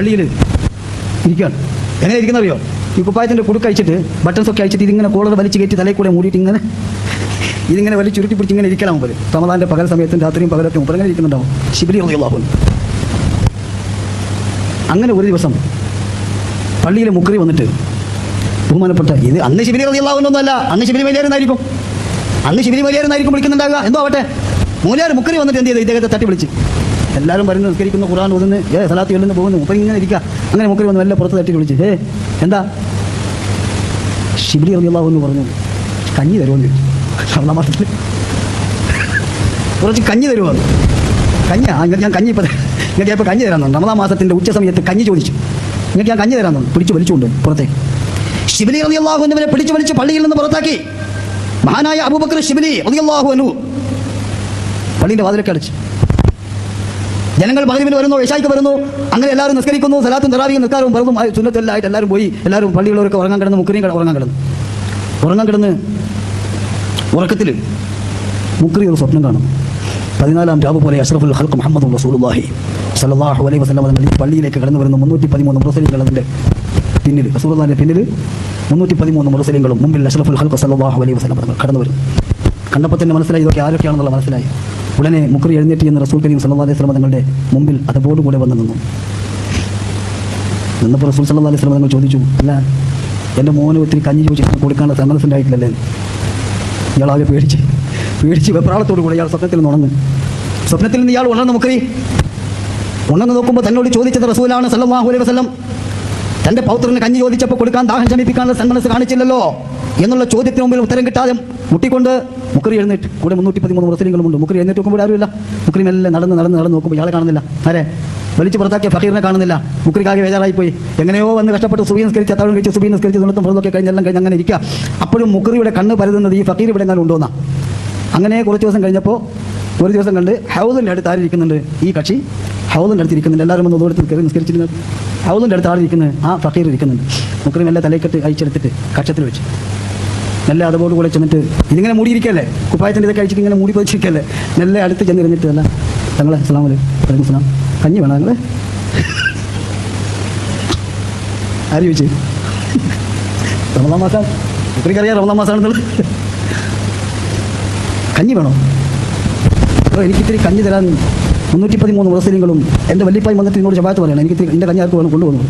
പള്ളിയിൽ ഇരിക്കുകയാണ്. എങ്ങനെ ഇരിക്കുന്ന അറിയോ ഈ കുപ്പായത്തിന്റെ കുടുക്ക് അയച്ചിട്ട് ബട്ടൺസൊക്കെ അയച്ചിട്ട് ഇതിങ്ങനെ കോളർ വലിച്ച് കയറ്റി തലയിൽ കൂടെ മൂടിയിട്ട് ഇങ്ങനെ ഇതിങ്ങനെ വലിച്ചു ചുരുട്ടി പിടിച്ച് ഇങ്ങനെ ഇരിക്കണം മുമ്പിൽ. റമദാന്റെ പകൽ സമയത്തും രാത്രിയും പകലൊക്കെ മുമ്പ് അങ്ങനെ ഇരിക്കുന്നുണ്ടാവും ശിബിലി അള്ളാഹു അങ്ങനെ ഒരു ദിവസം പള്ളിയിലെ മുക്കറി വന്നിട്ട് ബഹുമാനപ്പെട്ട ഇത് അന്ന് ശിബിലി ഉള്ളതാവുന്നൊന്നുമല്ല അന്ന് ശിബിലി വലിയാരെന്നായിരിക്കും. അന്ന് ശിബിലി വലിയാരെന്നായിരിക്കും വിളിക്കുന്നുണ്ടാകുക എന്തോ ആവട്ടെ? മൂലാർ മുക്കറി വന്നിട്ട് എന്ത് ചെയ്തു? ഇദ്ദേഹത്തെ തട്ടി വിളിച്ച് എല്ലാവരും പറഞ്ഞു നിസ്കരിക്കുന്നു ഖുറാൻ ഓതുന്നു ഏ സലാത്തി കൊല്ലുന്നു പോകുന്നു. മുപ്പർ ഇങ്ങനെ ഇരിക്കുക അങ്ങനെ മുക്കരി വന്ന് വല്ല പുറത്ത് തട്ടി വിളിച്ച് ഏ എന്താ? ഷിബിലി അറിയാവു എന്ന് പറഞ്ഞു കഞ്ഞി തരുമെന്ന് ചോദിച്ചു. കുറച്ച് കഞ്ഞി തരുമോ? കഞ്ഞ ഇങ്ങനെ ഞാൻ കഞ്ഞി ഇപ്പം ഇങ്ങനെ ഇപ്പോൾ കഞ്ഞി തരാൻ നമ്മളാ മാസത്തിന്റെ ഉച്ച സമയത്ത് കഞ്ഞി ചോദിച്ചു. ഇങ്ങനെ ഞാൻ കഞ്ഞി തരാൻ തന്നു പിടിച്ച് വലിച്ചുകൊണ്ട് പുറത്തേക്ക്. ഷിബിലി എന്നിവരെ പിടിച്ച് വലിച്ച് പള്ളിയിൽ നിന്ന് പുറത്താക്കി. മഹാനായ അബൂബക്കർ ഷിബിലി അറിയാഹു അനു പള്ളിന്റെ വാതിലൊക്കെ അടച്ച്. ജനങ്ങൾ മകരീവിന് വരുന്നു ഏഷായിക്ക് വരുന്നു. അങ്ങനെ എല്ലാവരും നിസ്കരിക്കുന്നു സലാത്തും തറാവിയും നിസ്കാരവും പറഞ്ഞു ചുന്നത്തെല്ലായിട്ട് എല്ലാവരും പോയി. എല്ലാവരും പള്ളിയുള്ളവർക്ക് ഉറങ്ങാൻ കിടന്ന് മുക്കറിയും കിട- ഉറങ്ങാൻ കിടന്നു. ഉറങ്ങാൻ കിടന്ന് ഉറക്കത്തിൽ മുക്കറി ഒരു സ്വപ്നം കാണും. പതിനാലാം രാവ് പോലെ അഷ്റഫുൽ ഹൽക്ക് മുഹമ്മദ് റസൂലുള്ളാഹി സല്ലല്ലാഹു അലൈഹി വസല്ലം പള്ളിയിലേക്ക് കടന്നു വരുന്ന മുന്നൂറ്റി പതിമൂന്ന് മുറസലിങ്ങളതിന്റെ പിന്നിൽ റസൂലുള്ളാഹിന്റെ പിന്നിൽ മുന്നൂറ്റി പതിമൂന്ന് മുറസലിങ്ങളും മുമ്പിൽ അഷ്റഫുൽ ഹൽക്ക് സല്ലല്ലാഹു അലൈഹി വസല്ലം കടന്നു വരും. കണ്ടപ്പോൾ തന്നെ മനസ്സിലായി ഇതൊക്കെ ആരൊക്കെയാണെന്നുള്ള മനസ്സിലായി. ഉടനെ മുക്കറി എഴുന്നേറ്റ് എന്ന് റസൂൽ കരീം സല്ലാ അലൈഹി വസല്ലം തങ്ങളുടെ മുമ്പിൽ കൂടെ വന്ന് നിന്നു. നിന്നപ്പോൾ റസൂൽ സല്ലാ അലൈഹി വസല്ലം തങ്ങൾ ചോദിച്ചു അല്ല എന്റെ മോന് ഒത്തിരി കഞ്ഞി ചോദിച്ചിട്ട് കൊടുക്കാനുള്ള സമ്മതമുണ്ടായിട്ടില്ലല്ലേ ഇയാളാകെ പേടിച്ച് പേടിച്ച് വെപ്രാളത്തോടു കൂടെ ഇയാൾ സ്വപ്നത്തിൽ നിന്ന് സ്വപ്നത്തിൽ നിന്ന് ഇയാൾ ഉണർന്ന് മുക്കറി ഉണർന്ന് നോക്കുമ്പോൾ തന്നോട് ചോദിച്ചത് റസൂലാണ് സല്ലാഹു അലൈഹി വസ്ലം തന്റെ പൗത്രന് കഞ്ഞി ചോദിച്ചപ്പോൾ കൊടുക്കാൻ ദാഹം ശമിപ്പിക്കാനുള്ള സന്മനസ് കാണിച്ചില്ലല്ലോ. എന്നുള്ള ചോദ്യത്തിന് മുമ്പിൽ ഉത്തരം കിട്ടാതെ മുട്ടിക്കൊണ്ട് മുക്കറി എഴുന്നേറ്റ്. കൂടെ മുന്നൂറ്റി പതിമൂന്ന് മുസ്ലിങ്ങളുമുണ്ട്. മുക്കറി എഴുന്നേറ്റ് നോക്കുമ്പോൾ ആരുമില്ല. മുക്കറി മെല്ലെ നടന്ന് നടന്ന് നടന്ന് നോക്കുമ്പോൾ ഇയാളെ കാണുന്നില്ല. ആരെ? വലിച്ചു പുറത്താക്കിയ ഫക്കീറിനെ കാണുന്നില്ല. മുക്രിക്കാകെ വേജാറായി പോയി എങ്ങനെയോ വന്ന് കഷ്ടപ്പെട്ട് സുബീൻ നിസ്കരിച്ച് അത്താഴം കഴിച്ച് സുബീൻ നിസ്കരിച്ച് സുന്നത്തും പുറത്തൊക്കെ കഴിഞ്ഞെല്ലാം കഴിഞ്ഞ് അങ്ങനെ ഇരിക്കുക. അപ്പോഴും മുക്കറിയുടെ കണ്ണ് പരതുന്നത് ഈ ഫക്കീർ ഇവിടെ എങ്ങാനും ഉണ്ടോന്നാ? അങ്ങനെ കുറച്ച് ദിവസം കഴിഞ്ഞപ്പോൾ ഒരു ദിവസം കണ്ട് ഹൗദിന്റെ അടുത്ത് ആരിയിരിക്കുന്നുണ്ട് ഈ കക്ഷി ഹൗദിന്റെ അടുത്ത് ഇരിക്കുന്നുണ്ട്. എല്ലാവരും ഒന്ന് ഒരിടത്ത് കയറി നിസ്കരിച്ചിരുന്നത് ഹൗദിന്റെ അടുത്ത് ആരിയിരിക്കുന്നത് ആ ഫക്കീർ ഇരിക്കുന്നുണ്ട്. മുക്കറി നല്ല തലയ്ക്കെട്ട് അയച്ചെടുത്തിട്ട് കക്ഷത്തിൽ വെച്ച്. മെല്ലെ അതുപോലെ കൂടെ ചെന്നിട്ട് ഇതിങ്ങനെ മൂടിയിരിക്കല്ലേ? കുപ്പായത്തിന്റെ ഇതൊക്കെ കഴിച്ചിട്ട് ഇങ്ങനെ മൂടി പതിച്ചിരിക്കല്ലേ? നല്ല അടുത്ത് ചെന്ന് ഇരുന്നിട്ട് അല്ല തങ്ങളെ അസ്സാം വലൈക്കും സ്ലാം കഞ്ഞി വേണം ഞങ്ങൾ ആര് ചോദിച്ചു? റമദാൻ മാസം? മുക്കറിക്കറിയാം റമദാൻ മാസമാണെന്നുള്ളത് കഞ്ഞി വേണോ? അപ്പോൾ എനിക്കിത്തിരി കഞ്ഞി തരാൻ മുന്നൂറ്റി പതിമൂന്ന് മുസ്ലിങ്ങളും എന്റെ വല്യപ്പായി വന്നിട്ട് എന്നോട് ചപ്പാത്ത് പറയണം. എനിക്കിത്തിരി എന്റെ കഞ്ഞി ആർക്ക് വേണം കൊണ്ടുപോകുന്നു